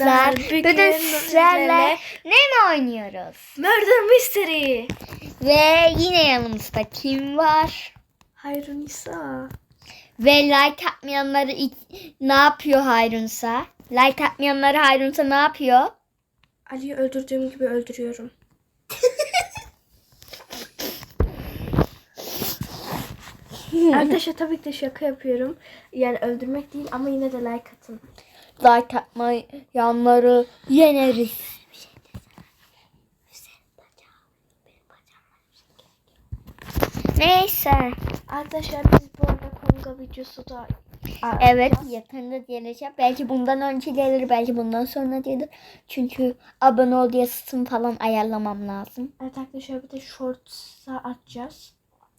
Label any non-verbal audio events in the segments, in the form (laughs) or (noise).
Arkadaşlar Bugün sizlerle ne mi oynuyoruz? Murder Mystery. Ve yine yanımızda kim var? Hayrun İsa. Ve like atmayanları ne yapıyor Hayrunsa? Like atmayanları Hayrunsa ne yapıyor? Ali'yi öldürdüğüm gibi öldürüyorum. Arkadaşlar tabii ki de şaka yapıyorum. Yani öldürmek değil ama yine de like atın. Like atmayanları yeneriz. Neyse. Arkadaşlar biz bu arada Konga videosu da Evet yakında gelecek. Belki bundan önce gelir, belki bundan sonra gelir. Çünkü abone ol diye sistem falan ayarlamam lazım. Evet arkadaşlar bir de shorts'a atacağız.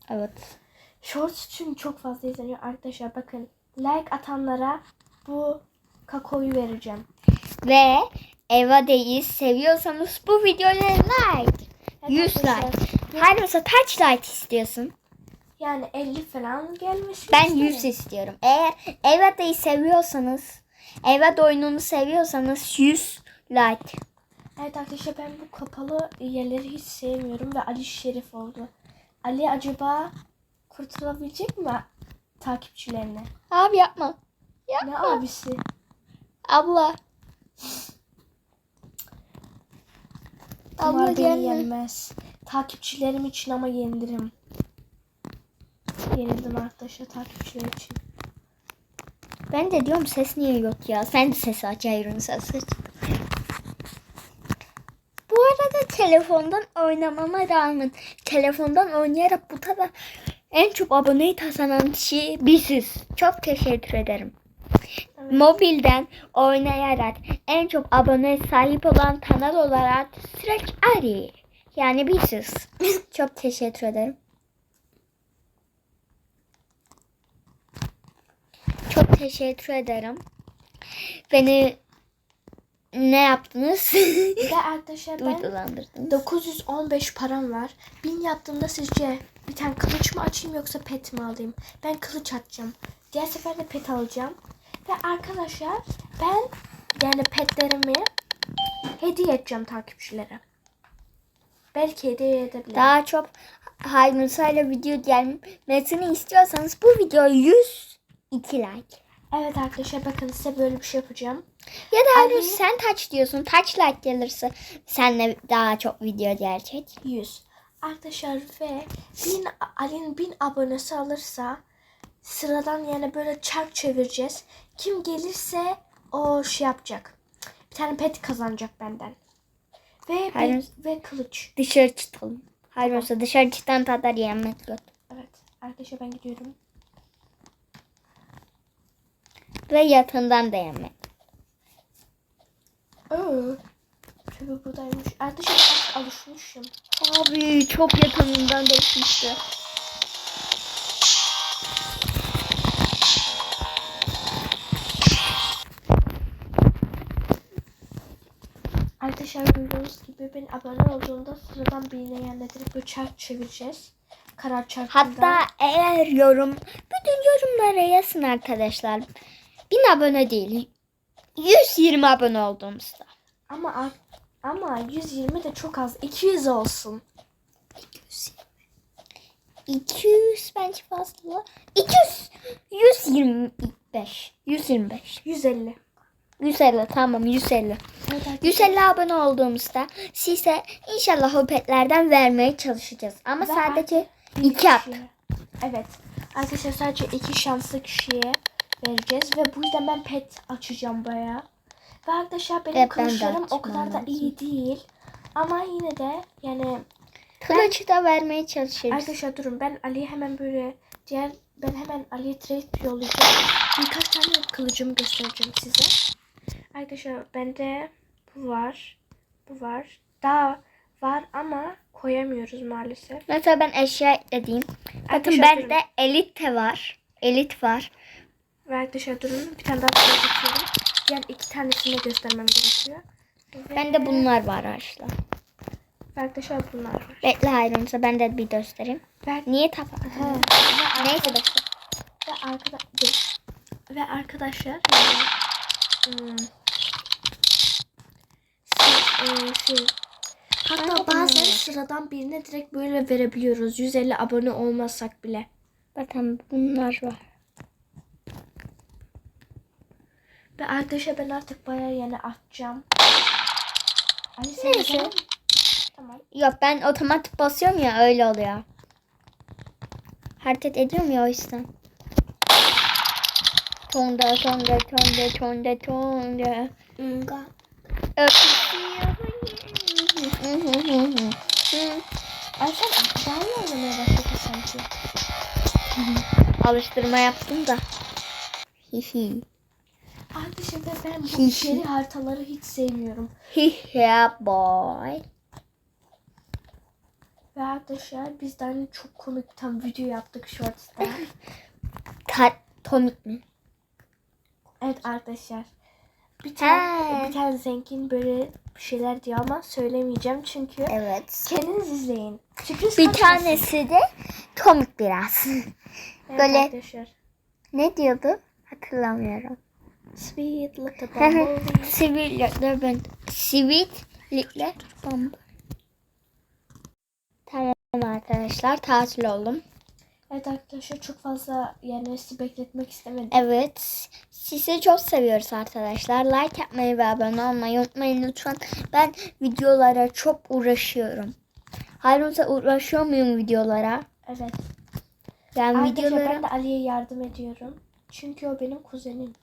Evet. Shorts için çok fazla izleniyor arkadaşlar. Bakın like atanlara bu kakoyu vereceğim. Ve Eva'dayız. Seviyorsanız bu videoya like. 100 like. Her mesela kaç like istiyorsun? Yani 50 falan gelmiş. Ben 100 istiyorum. Eğer Eva'dayı seviyorsanız, Evad oyununu seviyorsanız 100 like. Evet arkadaşlar ben bu kapalı yerleri hiç sevmiyorum ve Ali Şerif oldu. Ali acaba kurtulabilecek mi takipçilerine? Abi yapma. Ne Yapma. abisi? Abla. Abla beni gelme. yenmez. Takipçilerim için ama yenilirim. Yenildim arkadaşlar takipçiler için. Ben de diyorum ses niye yok ya? Sen de sesi aç Ayrın sesi. Bu arada telefondan oynamama rağmen telefondan oynayarak bu kadar en çok aboneyi kazanan kişi biziz. Çok teşekkür ederim. Mobilden oynayarak en çok abone sahip olan kanal olarak süreç Ari. Yani biziz. (laughs) çok teşekkür ederim. Çok teşekkür ederim. Beni ne yaptınız? Ve arkadaşlar ben Duygulandırdınız. 915 param var. 1000 yaptığımda sizce bir tane kılıç mı açayım yoksa pet mi alayım? Ben kılıç açacağım. Diğer sefer de pet alacağım. Ve arkadaşlar ben yani petlerimi hediye edeceğim takipçilere. Belki hediye edebilirim. Daha çok Hayrunusa'yla video gelmesini istiyorsanız bu videoya 102 like. Evet arkadaşlar bakın size böyle bir şey yapacağım. Ya da Hayrun sen taç diyorsun. Taç like gelirse senle daha çok video gelecek. 100. Arkadaşlar ve 1000 Ali'nin 1000 abonesi alırsa sıradan yani böyle çark çevireceğiz. Kim gelirse o şey yapacak. Bir tane pet kazanacak benden. Ve Hayır. bir, ve kılıç. Dışarı çıkalım. Hayrunsa dışarı çıktan kadar yemek yok. Evet. Arkadaşlar ben gidiyorum. Ve yatından da yemek. Oo. Tabii buradaymış. Arkadaşlar alışmışım. Abi çok yakınından geçmişti. Arkadaşlar gördüğünüz gibi ben abone olduğumda sıradan birine yerledirip çark çevireceğiz. Karar çarkından. Hatta eğer yorum, bütün yorumlara yazın arkadaşlar. 1000 abone değil. 120 abone olduğumuzda. Ama ama 120 de çok az. 200 olsun. 200 bence fazla. 200 125 125 150. 150 tamam 150. Evet arkadaşlar. 150 abone olduğumuzda size inşallah o petlerden vermeye çalışacağız. Ama Ve sadece Bir 2 hafta. kişiye. Evet. Arkadaşlar sadece iki şanslı kişiye vereceğiz ve bu yüzden ben pet açacağım bayağı. Ve arkadaşlar benim Evet, ben kılıçlarım o açmam kadar da iyi değil. Ama yine de yani Kılıcı da vermeye çalışırız. arkadaşlar durun ben Ali'ye hemen böyle diğer ben hemen Ali'ye trade yollayacağım. Birkaç tane kılıcımı göstereceğim size. Arkadaşlar bende bu var. Bu var. Daha var ama koyamıyoruz maalesef. Mesela ben eşya eklediğim. Bakın bende elit de var. Elit var. Ve arkadaşlar durun bir tane daha atıyorum. Diğer iki tanesini göstermem gerekiyor. Ve, Bende bunlar var arkadaşlar. arkadaşlar bunlar var. Bekle hayrımsa ben de bir göstereyim. Ve, Niye tapa? He. Neyse bekle. ve, arkada, ve arkadaşlar hmm, şey. Hatta bazen bunlar var. sıradan birine direkt böyle verebiliyoruz. 150 abone olmasak bile. Bakın bunlar var. Ve arkadaşlar ben artık bayağı yeni atacağım. Ali sen Neyse. de- Tamam. Yok ben otomatik basıyorum ya öyle oluyor. Hareket ediyorum ya o yüzden. Tonda tonda tonda tonda tonda. Öpüşüyorum. Ay sen daha iyi oynamaya sanki. Alıştırma yaptım da. Hihi. Arkadaşlar ben bu seri haritaları hiç sevmiyorum. Hihi boy. Ve arkadaşlar biz de hani çok komik bir tane video yaptık Shorts'ta. Kat komik mi? evet arkadaşlar. Bir tane, bir tane zengin böyle bir şeyler diyor ama söylemeyeceğim çünkü Evet. kendiniz izleyin. Sürpriz Bir kaçmasın. tanesi de komik biraz. Evet (laughs) böyle- arkadaşlar. ne diyordu? Hatırlamıyorum. Sweet little (laughs) bumblebee. Sivillikle ben. Sivillikle bomba. Tamam arkadaşlar tatil oldum. Evet arkadaşlar çok fazla yani sizi bekletmek istemedim. Evet. Sizi çok seviyoruz arkadaşlar. Like yapmayı ve abone olmayı unutmayın lütfen. Ben videolara çok uğraşıyorum. Halbuki uğraşıyor muyum videolara? Evet. Yani Arkadaşlar videolara... ben de Ali'ye yardım ediyorum. Çünkü o benim kuzenim.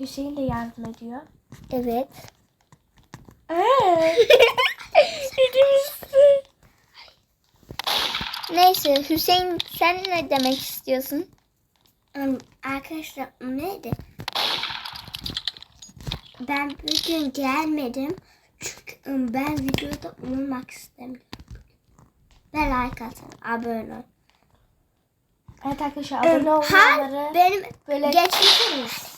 Hüseyin de yardım ediyor. Evet. Evet. (laughs) Neyse Hüseyin sen ne demek istiyorsun? Arkadaşlar neydi? Ben bugün gelmedim. Çünkü ben videoda olmak istemiyorum. Ve like atın, abone olun. Evet arkadaşlar abone Ha, olmaları benim böyle geçmişsiniz.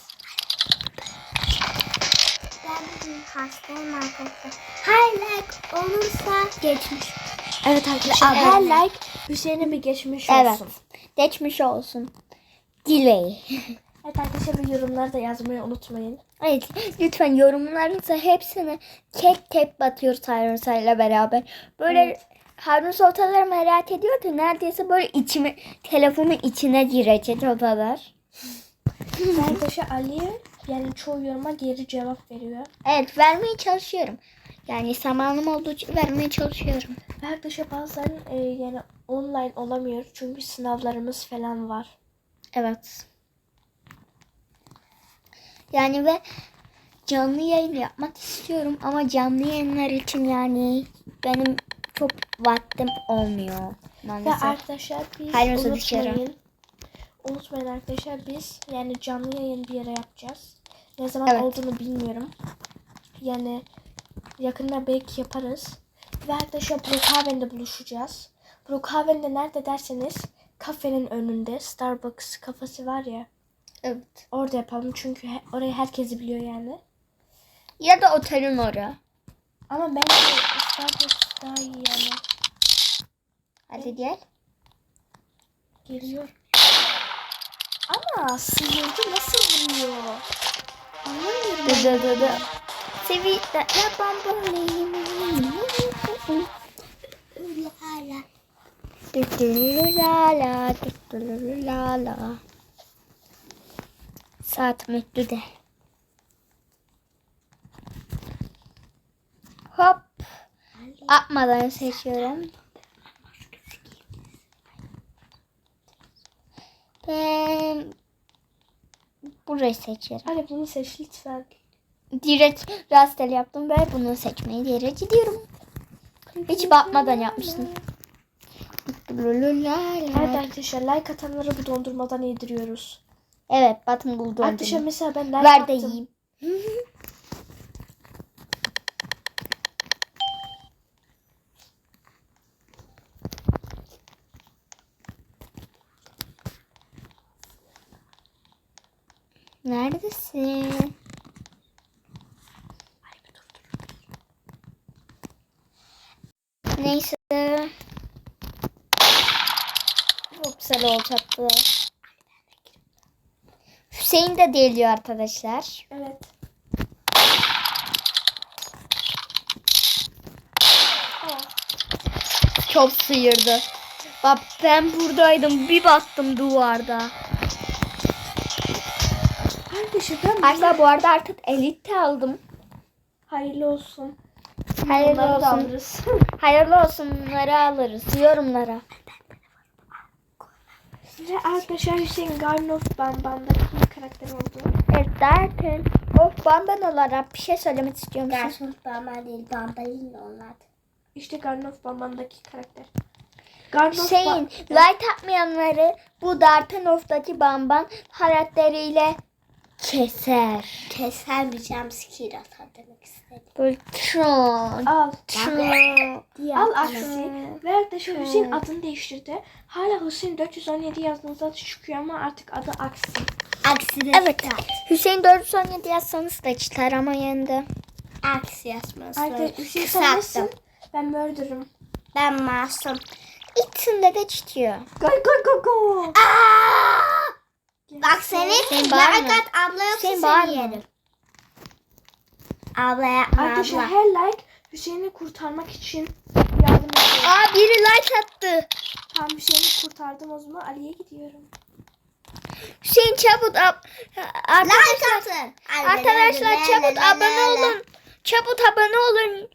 Bugün hastayım arkadaşlar. Her like olursa geçmiş. Evet arkadaşlar her like Hüseyin'e bir geçmiş olsun. Evet. Geçmiş olsun. Diley. (laughs) Evet arkadaşlar bir yorumları da yazmayı unutmayın. Evet lütfen yorumlarınızı hepsini tek tek batıyoruz Harun ile beraber. Böyle Evet. Harun Sultanlar merak ediyordu. Neredeyse böyle içime, telefonun içine girecek o kadar. Ve arkadaşlar Ali yani çoğu yoruma geri cevap veriyor. Evet vermeye çalışıyorum. Yani zamanım olduğu için vermeye çalışıyorum. Ve arkadaşlar bazen e, yani online olamıyor çünkü sınavlarımız falan var. Evet. Yani ve canlı yayın yapmak istiyorum ama canlı yayınlar için yani benim çok vaktim olmuyor Ve maalesef. arkadaşlar biz dışarı. unutmayın. Unutmayın arkadaşlar biz yani canlı yayın bir yere yapacağız. Ne zaman Evet. olduğunu bilmiyorum. Yani yakında belki yaparız. Ve arkadaşlar Brookhaven'de buluşacağız. Brookhaven'de nerede derseniz kafenin önünde Starbucks kafesi var ya. Evet. Orada yapalım çünkü he- orayı herkesi biliyor yani. Ya da otelin oraya. Ama bence Starbucks daha iyi yani. Hadi gel. Geliyor. Ama sıyırdı nasıl vuruyor? Dı dı dı dı. Da la bambolini. La la, la la. Saat mutlu de. Hop. Atmadan seçiyorum. Ben burayı seçiyorum. Hadi bunu seç lütfen. Direkt rastel yaptım ve bunu seçmeyi diğeri gidiyorum. Hiç bakmadan yapmıştım. Evet arkadaşlar like atanlara bu dondurmadan yediriyoruz. Evet batın buldu. Arkadaşlar mesela ben like Ver de attım. yiyeyim. (laughs) Neredesin? Neyse. Çok güzel olacaktı. Hüseyin de deliyor arkadaşlar. Evet. Çok sıyırdı. Bak ben buradaydım. Bir battım duvarda. Arkadaşlar ben Arkadaşlar bu arada artık elit aldım. hayırlı olsun. Hayırlı Bunları olsun. alırız. (laughs) Hayırlı olsun bunları alırız yorumlara. Size arkadaşlar Hüseyin Garden of Bamban'daki karakter oldu. Evet derken of bamban olarak bir şey söylemek istiyor musun? Gerçekten bana değil bambalin onlar. İşte Garden of Bamban'daki karakter. Garden of Şeyin Ba- like atmayanları bu Darpenov'daki bamban karakteriyle keser. Kesemeyeceğim skill atar demek istedim. Böyle tron. Al. tron. Al Aksi. Ve arkadaşlar Hüseyin adını değiştirdi. Hala Hüseyin 417 yazdığınızda çıkıyor ama artık adı Aksi. Aksine Evet. Hüseyin 417 yazsanız da çıkar ama yendi. Aksi yazması. Arkadaşlar Hüseyin sen nesin? Ben murder'ım. Ben masum. İçinde de çıkıyor. Go go go go. Aa! Bak seni Sen. Berkat abla yoksa Sen seni yerim. Abla yapma Arkadaşlar abla. her like Hüseyin'i kurtarmak için yardım ediyor. Aa biri like attı. Tam Hüseyin'i kurtardım o zaman Ali'ye gidiyorum. Hüseyin çabuk ab- arkadaşlar Like atın. arkadaşlar çabuk abone olun. Çabuk abone olun.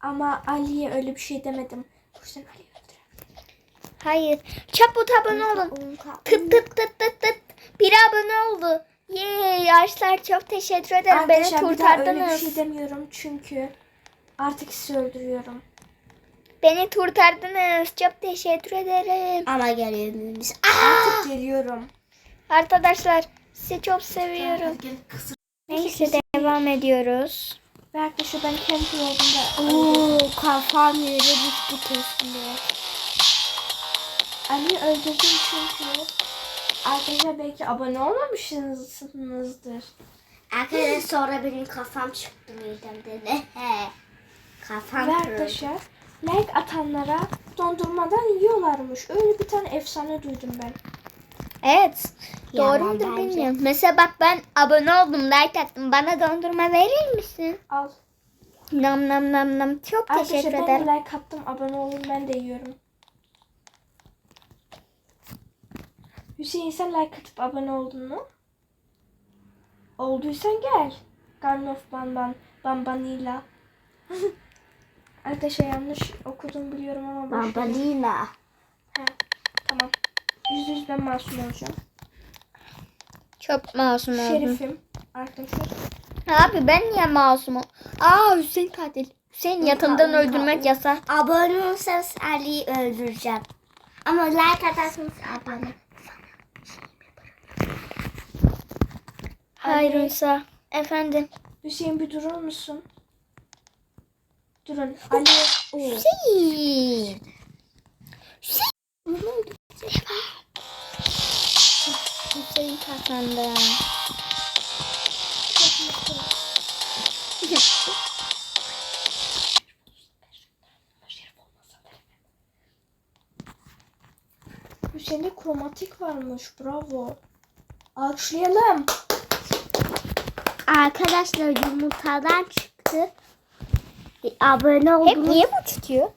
Ama Ali'ye öyle bir şey demedim. Hüseyin Ali'yi öldürelim. Hayır. Çabuk abone olun. Tıt tıt tıt tıt tıt. Bir abone oldu. Yey yaşlar çok teşekkür ederim. Beni Arkadaşlar bir daha öyle bir kurtardınız. şey demiyorum çünkü artık sizi öldürüyorum. Beni kurtardınız. Çok teşekkür ederim. Ama geliyor mühendis. Artık geliyorum. Arkadaşlar sizi çok seviyorum. Neyse devam ediyoruz. Ve arkadaşlar ben kendi olduğumda Oo kafam yere düştü kesinlikle. Ali'yi öldürdüm çünkü arkadaşlar belki abone olmamışsınızdır. Arkadaşlar sonra benim kafam çıktı midemde. Ne? He. (laughs) Kafam Ve arkadaşlar like atanlara dondurmadan yiyorlarmış. Öyle bir tane efsane duydum ben. Evet. Yalan Doğru mudur bence. bilmiyorum. Mesela bak ben abone oldum, like attım. Bana dondurma verir misin? Al. Nam nam nam nam. Çok Arkadaşlar teşekkür ben de ederim. like attım. Abone olun ben de yiyorum. Hüseyin sen like atıp abone oldun mu? Olduysan gel. Garden of Banban. Bambanila. (laughs) Arkadaşlar yanlış okudum biliyorum ama boş. He, tamam. Yüzde yüz ben masum olacağım. Çok masum oldum. Şerifim. Arkadaşlar. Abi ben niye masumum? Aa Hüseyin katil. Hüseyin yatından öldürmek unutma. yasak. Abone olursanız Ali'yi öldüreceğim. Ama like atarsanız abone. Hayrunsa. Efendim. Hüseyin bir durur musun? Durun. Ali. Oo. Hüseyin. Hüseyin. Hüseyin kazandı. Hüseyin'de kromatik varmış. Bravo. Alkışlayalım. Arkadaşlar yumurtadan çıktı. E, Abone Hep oldunuz. niye bu tutuyor?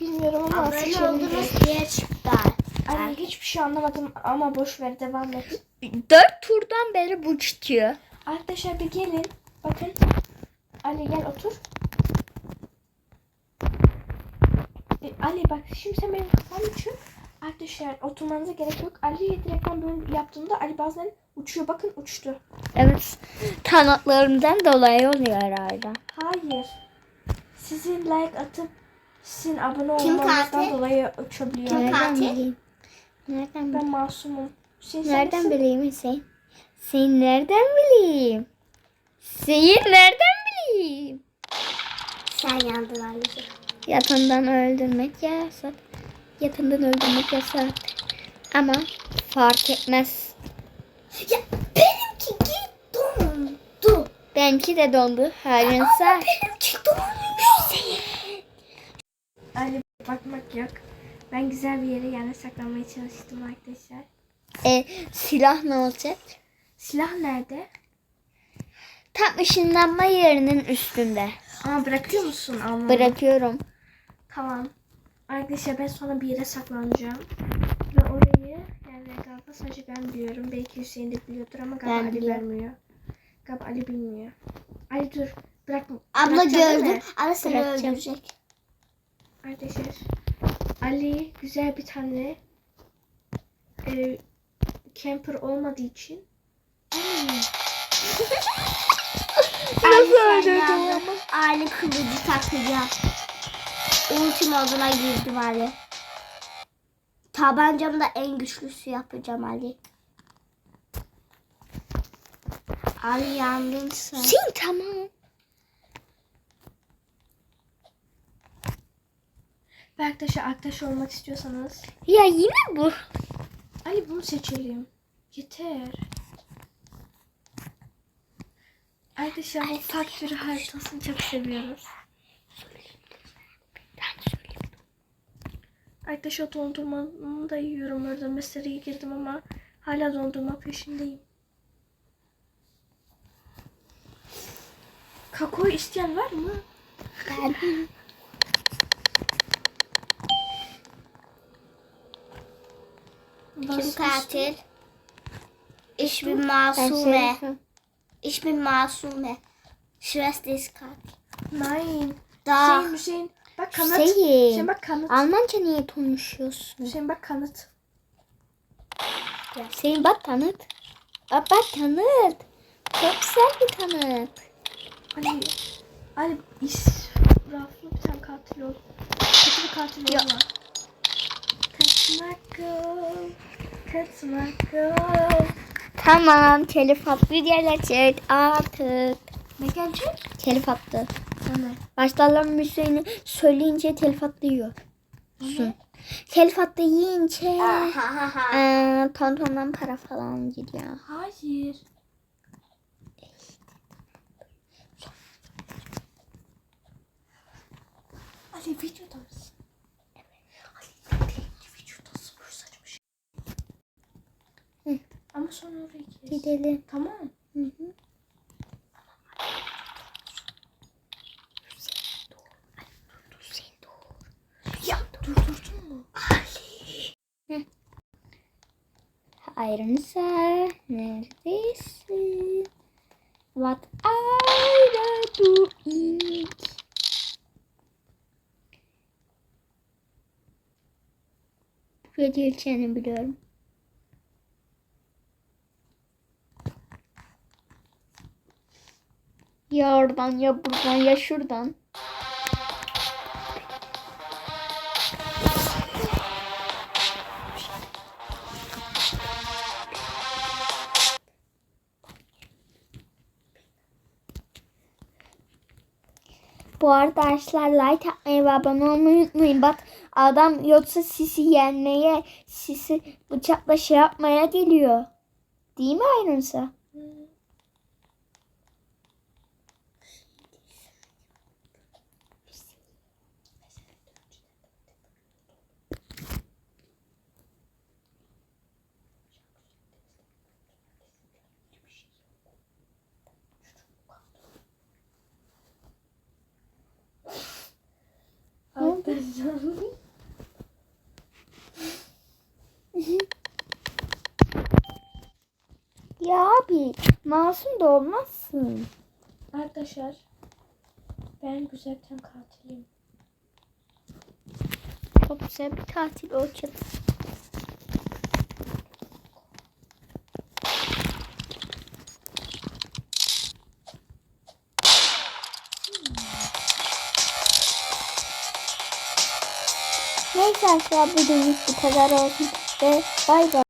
Bilmiyorum ama Abone seçelim. oldunuz diye çıktı. Anne hiçbir şey anlamadım ama boş ver devam et. Dört turdan beri bu tutuyor. Arkadaşlar bir gelin. Bakın. Ali gel otur. E, Ali bak şimdi sen benim kafam uçuyor. Arkadaşlar oturmanıza gerek yok. Ali'ye direkt ben böyle yaptığımda Ali bazen uçuyor. Bakın uçtu. Evet. Kanatlarımdan dolayı oluyor herhalde. Hayır. Sizin like atıp sizin abone Kim olmanızdan katil? dolayı uçabiliyor. Kim Nereden katil? bileyim? Nereden, Ben masumum. Hüseyin sen nereden nesin? bileyim Hüseyin? Hüseyin nereden bileyim? Hüseyin nereden bileyim? Sen yandın Ali'yi. Yatından öldürmek yasak. Yatından öldürmek yasak. Ama fark etmez. Ya benimki dondu. Benimki de dondu. Hayrınsa. Benimki donmuş. Ali bakmak yok. Ben güzel bir yere yani saklanmaya çalıştım arkadaşlar. E, silah ne olacak? Silah nerede? Tam ışınlanma yerinin üstünde. Ama bırakıyor musun almamı? Bırakıyorum. Tamam. Arkadaşlar ben sonra bir yere saklanacağım. Ve orayı yani galiba sadece ben biliyorum. Belki Hüseyin de biliyordur ama galiba Ben Ali biliyorum. vermiyor. Galiba Ali bilmiyor. Ali dur. Bırak. Abla gördüm. Abla seni öldürecek. Arkadaşlar Ali güzel bir tane e, camper olmadığı için (laughs) Nasıl öldürdüm Ali kılıcı takacağım. Ultim moduna girdim Ali. Tabancamı da en güçlüsü yapacağım Ali. Ali yandın sen. Sin tamam. ve arkadaşlar arkadaş olmak istiyorsanız Ya yine bu. Ali bunu seçelim. Yeter. Arkadaşlar bu faktörü haritasını çok seviyoruz. Arkadaşlar dondurmamı da yiyorum orada. Meseleye girdim ama hala dondurma peşindeyim. Kakao isteyen var mı? Ben. Kim katil? Ben Masume. şey- bin Masume. Schwester ist katil. Nein. Da. Hüseyin, Hüseyin. Bak kanıt. Hüseyin. Hüseyin bak kanıt. Almanca niye konuşuyorsun? Hüseyin bak kanıt. Hüseyin bak tanıt. Bak bak tanıt. Çok güzel bir tanıt. Ali, Ali israflı bir tane katil ol. Kötü bir katil olma. Kaçmak go. Kaçmak go. Tamam telif attı gelecek artık. Ne gelecek? Telif attı. Sana. Başlarlar Hüseyin'i söyleyince telif atlıyor. Sun. Telif attı yiyince eee tontondan para falan gidiyor. Hayır. Ali videoda mısın? Şey. Hı. Ama sonra oraya gideriz. Gidelim. Tamam. Hı hı. Ya durdurdun mu? Ayrınıza neredesin? What are you doing? Bu geçeni biliyorum. Ya oradan ya buradan ya şuradan. Bu arada arkadaşlar like atmayı ve abone olmayı unutmayın. Bak adam yoksa sisi yenmeye, sisi bıçakla şey yapmaya geliyor. Değil mi ayrınsa? Arkadaşlar. Masum da olmazsın. Arkadaşlar. Ben güzel bir tane katilim. Çok güzel bir tatil olacak. Neyse arkadaşlar bugünlük bu kadar olsun ve bay bay.